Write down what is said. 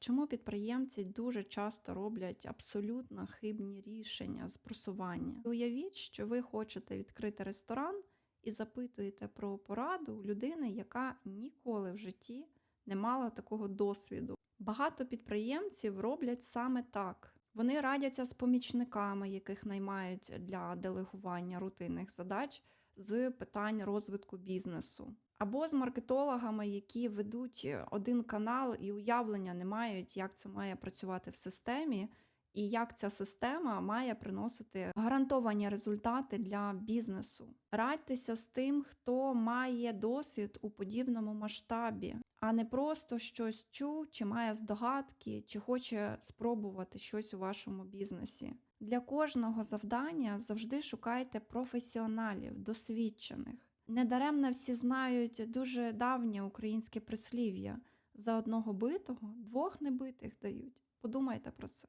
чому підприємці дуже часто роблять абсолютно хибні рішення з просування. Уявіть, що ви хочете відкрити ресторан і запитуєте про пораду людини, яка ніколи в житті не мала такого досвіду. Багато підприємців роблять саме так. Вони радяться з помічниками, яких наймають для делегування рутинних задач з питань розвитку бізнесу, або з маркетологами, які ведуть один канал і уявлення не мають, як це має працювати в системі, і як ця система має приносити гарантовані результати для бізнесу. Радьтеся з тим, хто має досвід у подібному масштабі, а не просто щось чув, чи має здогадки, чи хоче спробувати щось у вашому бізнесі. Для кожного завдання завжди шукайте професіоналів, досвідчених. Недаремно всі знають дуже давнє українське прислів'я: за одного битого двох небитих дають. Подумайте про це.